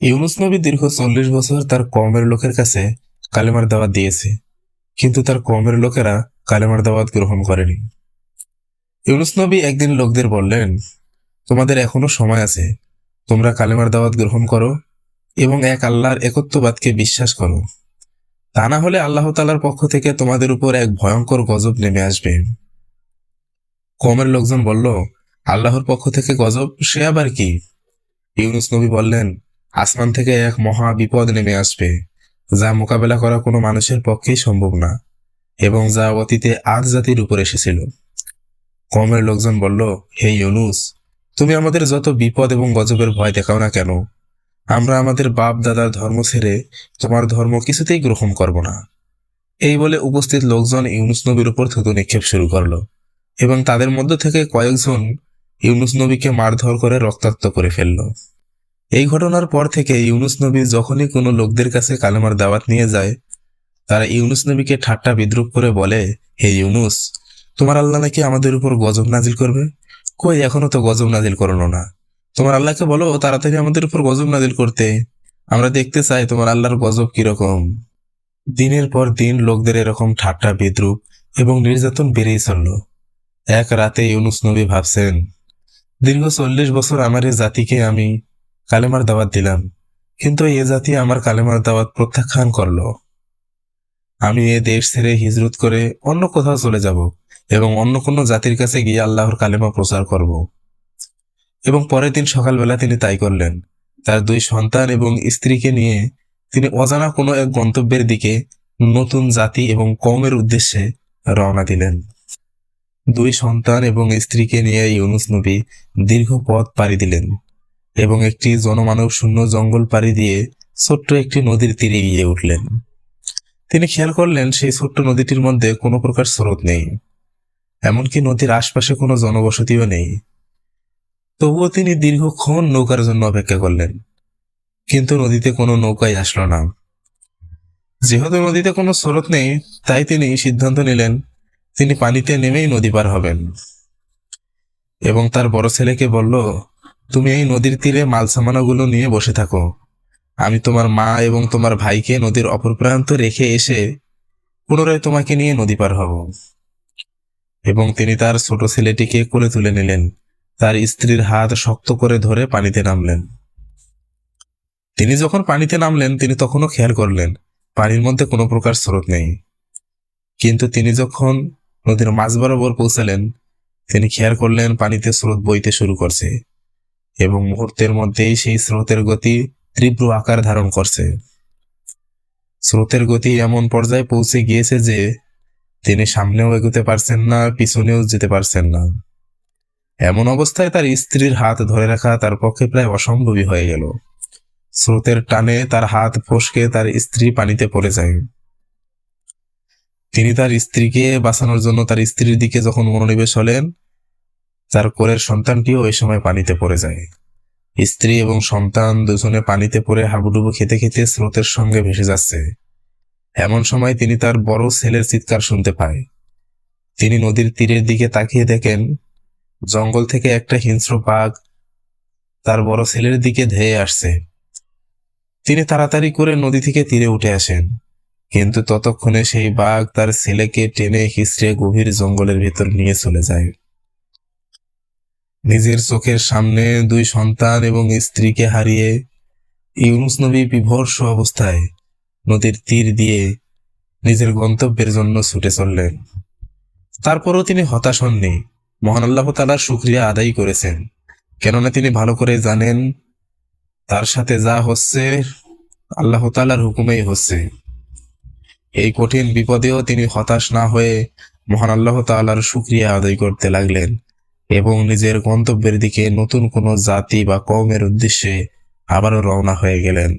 ইউনুস নবী দীর্ঘ চল্লিশ বছর তার কমের লোকের কাছে কালেমার দাওয়াত দিয়েছে, কিন্তু তার কমের লোকেরা কালেমার দাওয়াত গ্রহণ করেনি। ইউনুস নবী একদিন লোকদের বললেন, তোমাদের এখনও সময় আছে, তোমরা কালেমার দাওয়াত গ্রহণ করো এবং এক আল্লাহর একত্ববাদকে বিশ্বাস করো। তা না হলে আল্লাহ তালার পক্ষ থেকে তোমাদের উপর এক ভয়ঙ্কর গজব নেমে আসবে। কমের লোকজন বলল, আল্লাহর পক্ষ থেকে গজব, সে আবার কি? ইউনুস নবী বললেন আসমান থেকে এক মহা বিপদ নেমে আসবে, যা মোকাবেলা করা কোনো মানুষের পক্ষেই সম্ভব না, এবং যা অতীতে আজ জাতির উপর এসেছিল। কমের লোকজন বলল, হে ইউনুস, তুমি আমাদের যত বিপদ এবং গজবের ভয় দেখাও না কেন? আমরা আমাদের বাপ দাদার ধর্ম ছেড়ে তোমার ধর্ম কিছুতেই গ্রহণ করব না। এই বলে উপস্থিত লোকজন ইউনুস নবীর উপর থুতু নিক্ষেপ শুরু করল, এবং তাদের মধ্য থেকে কয়েকজন ইউনুস নবীকে মারধর করে রক্তাক্ত করে ফেলল। এই ঘটনার পর থেকে ইউনুস নবী যখনই কোনো লোকদের কাছে কালেমার দাওয়াত নিয়ে যায়, তারা ইউনুস নবীকে ঠাট্টা বিদ্রুপ করে বলে, হে ইউনুস, তোমার আল্লাহ নাকি আমাদের উপর গজব নাজিল করবে? কই এখনও তো গজব নাজিল করল না। তোমার আল্লাহকে বলো তাড়াতাড়ি আমাদের উপর গজব নাজিল করতে। আমরা দেখতে চাই তোমার আল্লাহর গজব কীরকম। দিনের পর দিন লোকদের এরকম ঠাট্টা বিদ্রুপ এবং নির্যাতন বেড়েই চলল। এক রাতে ইউনুস নবী ভাবছেন, দীর্ঘ চল্লিশ বছর আমার এই জাতিকে আমি কালেমার দাওয়াত দিলাম। কিন্তু এ জাতি আমার কালেমার দাওয়াত প্রত্যাখ্যান করল। আমি এ দেশ ছেড়ে হিজরত করে অন্য কোথাও চলে যাব এবং অন্য কোনো জাতির কাছে গিয়ে আল্লাহর কালেমা প্রচার করব। এবং পরের দিন সকালবেলা তিনি তাই করলেন। তার দুই সন্তান এবং স্ত্রীকে নিয়ে তিনি অজানা কোনো এক গন্তব্যের দিকে নতুন জাতি এবং কমের উদ্দেশ্যে রওনা দিলেন। দুই সন্তান এবং স্ত্রীকে নিয়ে ইউনুস নবী দীর্ঘ পথ পাড়ি দিলেন। এবং একটি জনমানব শূন্য জঙ্গল পাড়ি দিয়ে ছোট্ট একটি নদীর তীরে গিয়ে উঠলেন। তিনি খেয়াল করলেন, সেই ছোট্ট নদীটির মধ্যে কোনো প্রকার স্রোত নেই। এমনকি নদীর আশপাশে কোনো জনবসতিও নেই। তবুও তিনি দীর্ঘক্ষণ নৌকার জন্য অপেক্ষা করলেন। কিন্তু নদীতে কোনো নৌকাই আসলো না। যেহেতু নদীতে কোনো স্রোত নেই, তাই তিনি সিদ্ধান্ত নিলেন, তিনি পানিতে নেমেই নদী পার হবেন। এবং তার বড় ছেলেকে বলল তুমি এই নদীর তীরে মাল সামানাগুলো নিয়ে বসে থাকো। আমি তোমার মা এবং তোমার ভাইকে নদীর অপর প্রান্ত রেখে এসে পুনরায় তোমাকে নিয়ে নদী পার হব। এবং তিনি তার ছোট ছেলেটিকে কোলে তুলে নিলেন। তার স্ত্রীর হাত শক্ত করে ধরে পানিতে নামলেন। তিনি যখন পানিতে নামলেন, তিনি তখনও খেয়াল করলেন, পানির মধ্যে কোনো প্রকার স্রোত নেই। কিন্তু তিনি যখন নদীর মাঝ বরাবর পৌঁছালেন, তিনি খেয়াল করলেন পানিতে স্রোত বইতে শুরু করছে। এবং মুহূর্তের মধ্যেই সেই স্রোতের গতি তীব্র আকার ধারণ করছে। স্রোতের গতি এমন পর্যায়ে পৌঁছে গিয়েছে যে তিনি সামনেও এগোতে পারছেন না, পিছনেও যেতে পারছেন না। এমন অবস্থায় তার স্ত্রীর হাত ধরে রাখা তার পক্ষে প্রায় অসম্ভবই হয়ে গেল। স্রোতের টানে তার হাত ফসকে তার স্ত্রী পানিতে পড়ে যায়। তিনি তার স্ত্রীকে বাঁচানোর জন্য তার স্ত্রীর দিকে যখন মনোনিবেশ হলেন তার কোরের সন্তানটিও ওই সময় পানিতে পড়ে যায়। স্ত্রী এবং সন্তান দুজনে পানিতে পড়ে হাবুডুবু খেতে খেতে স্রোতের সঙ্গে ভেসে যাচ্ছে। এমন সময় তিনি তার বড় ছেলের চিৎকার শুনতে পায়। তিনি নদীর তীরের দিকে তাকিয়ে দেখেন, জঙ্গল থেকে একটা হিংস্র বাঘ তার বড় ছেলের দিকে ধেয়ে আসছে। তিনি তাড়াতাড়ি করে নদী থেকে তীরে উঠে আসেন, কিন্তু ততক্ষণে সেই বাঘ তার ছেলেকে টেনে হিসড়ে গভীর জঙ্গলের ভেতর নিয়ে চলে যায়। নিজের চোখের সামনে দুই সন্তান এবং স্ত্রীকে হারিয়ে ইউনুস নবী বিভর্ষ অবস্থায় নদীর তীর দিয়ে নিজের গন্তব্যের জন্য ছুটে চললেন। তারপরও তিনি হতাশ হননি। মহান আল্লাহ তালার শুক্রিয়া আদায় করেছেন। কেননা তিনি ভালো করে জানেন, তার সাথে যা হচ্ছে আল্লাহ তালার হুকুমেই হচ্ছে। এই কঠিন বিপদেও তিনি হতাশ না হয়ে মহান আল্লাহ তাআলার শুক্রিয়া আদায় করতে লাগলেন। এবং নিজের গন্তব্যের দিকে নতুন কোনো জাতি বা কওমের উদ্দেশ্যে আবারও রওনা হয়ে গেলেন।